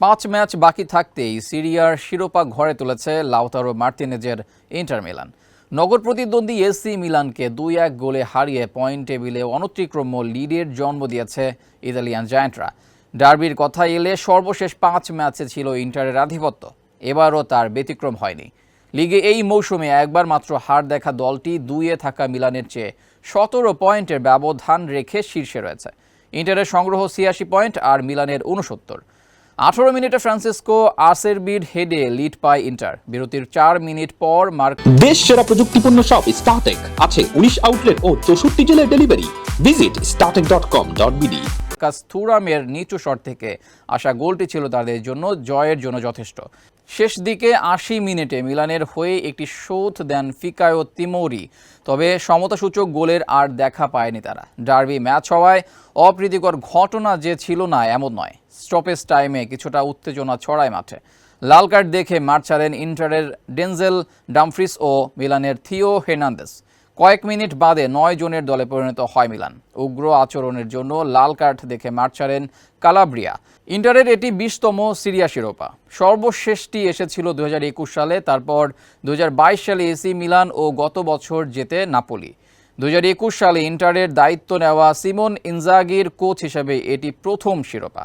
পাঁচ ম্যাচ বাকি থাকতেই সিরিয়ার শিরোপা ঘরে তুলেছে লাউতারো মার্তিনেজের ইন্টার মিলান। নগর প্রতিদ্বন্দ্বী এসি মিলানকে দুই এক গোলে হারিয়ে পয়েন্ট টেবিলে অনতিক্রম্য লিডের জন্ম দিয়েছে ইতালিয়ান জায়ান্টরা। ডার্বির কথা এলে সর্বশেষ পাঁচ ম্যাচে ছিল ইন্টারের আধিপত্য। এবারও তার ব্যতিক্রম হয়নি। লিগে এই মৌসুমে একবার মাত্র হার দেখা দলটি দুইয়ে থাকা মিলানের চেয়ে সতেরো পয়েন্টের ব্যবধান রেখে শীর্ষে রয়েছে। ইন্টারের সংগ্রহ ছিয়াশি পয়েন্ট আর মিলানের উনসত্তর আঠারো মিনিটে ফ্রান্সিসকো আর্সেরবির হেডে লিড পায় ইন্টার। বিরতির চার মিনিট পর মার্ক দেশ সেরা প্রযুক্তিপূর্ণ সব স্টার্টেক আছে উনিশ আউটলেট ও চৌষট্টি জেলের delivery visit Startech dot com dot BD কাস্তুরামের নিচু শট থেকে আসা গোলটি ছিল তাদের জন্য, জয়ের জন্য যথেষ্ট। শেষ দিকে আশি মিনিটে মিলানের হয়ে একটি শোধ দেন ফিকায়ো তিমোরি, তবে সমতাসূচক গোলের আর দেখা পায়নি তারা। ডার্বি ম্যাচ হওয়ায় অপ্রীতিকর ঘটনা যে ছিল না, এমন নয়। স্টপেজ টাইমে কিছুটা উত্তেজনা ছড়ায় মাঠে। লাল কার্ড দেখে মাঠ ছাড়েন ইন্টারের ডেনজেল ডামফ্রিস ও মিলানের থিও হের্নান্দেস কয়েক মিনিট বাদে নয় জনের দলে পরিণত হয় মিলান। উগ্র আচরণের জন্য লাল কার্ড দেখে মাঠ ছাড়েন কালাব্রিয়া। ইন্টারের এটি বিশতম সিরিয়া শিরোপা। সর্বশেষটি এসেছিল দু হাজার একুশ সালে, তারপর দু হাজার বাইশ সালে এসি মিলান ও গত বছর জেতে নাপোলি। দু হাজার একুশ সালে ইন্টারের দায়িত্ব নেওয়া সিমন ইনজাগির কোচ হিসেবে এটি প্রথম শিরোপা।